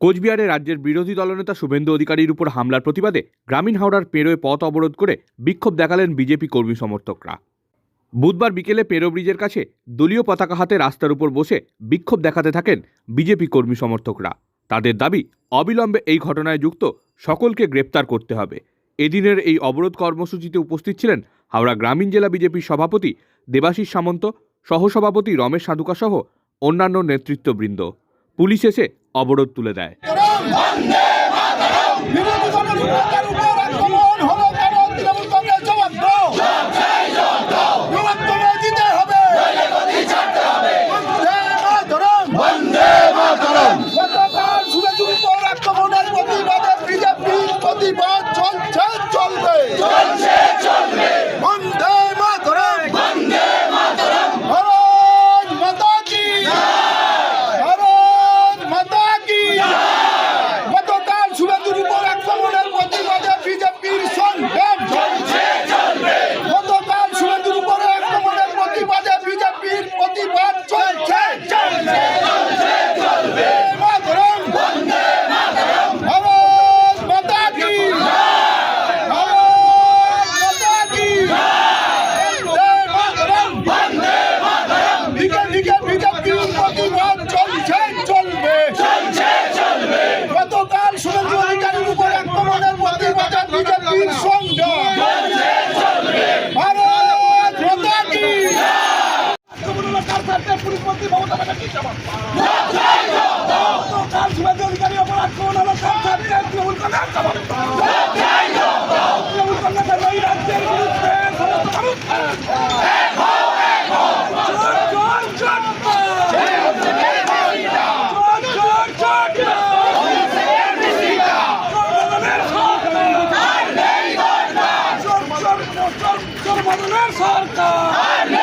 কোচবিহারে রাজ্যের বিরোধী দলনেতা শুভেন্দু অধিকারীর উপর হামলার প্রতিবাদে গ্রামীণ হাওড়ার পেরোয় পথ অবরোধ করে বিক্ষোভ দেখালেন বিজেপি কর্মী সমর্থকরা। বুধবার বিকেলে পেরো ব্রিজের কাছে দলীয় পতাকা হাতে রাস্তার উপর বসে বিক্ষোভ দেখাতে থাকেন বিজেপি কর্মী সমর্থকরা। তাদের দাবি, অবিলম্বে এই ঘটনায় যুক্ত সকলকে গ্রেপ্তার করতে হবে। এদিনের এই অবরোধ কর্মসূচিতে উপস্থিত ছিলেন হাওড়া গ্রামীণ জেলা বিজেপির সভাপতি দেবাশিস সামন্ত, সহসভাপতি রমেশ সাধুকা সহ অন্যান্য নেতৃত্ববৃন্দ। পুলিশ এসে অবরোধ তুলে দেয় বিরোধী দলের নেতার উপর আক্রমণ হলো কেন তৃণমূল কংগ্রেস জবাব দাও জবাব তোমায় দিতে হবে বন্দে মাতরম গতকাল সুরেজুর উপর আক্রমণের প্রতিবাদে বিজেপির প্রতিবাদ চলছে চলবে বন্দে মাতরম ভারত মাতা কি ভারত মাতা কি গতকাল শুভেন্দুর উপর আক্রমণের প্রতিবাদে বিজেপির সংগ্রাম গতকাল শুভেন্দুর উপর আক্রমণের প্রতিবাদে বিজেপির প্রতিবাদ চলছে মাতরম ভারত মাতা কি ভারত মাতা কি বন্দে মাতরম দিকে দিকে বিজেপির প্রতিবাদ চলছে চলবে গতকাল শুভেন্দু অধিকারীর উপর আক্রমণের প্রতিবাদে বিজেপির সংগ্রাম। ভারত মাতা কি শুভেন্দু হলো তৃণমূল কংগ্রেস জবাব তৃণমূল কংগ্রেসের এই রাজ্যের বিরুদ্ধে সমস্ত মানুষ ¡Ay,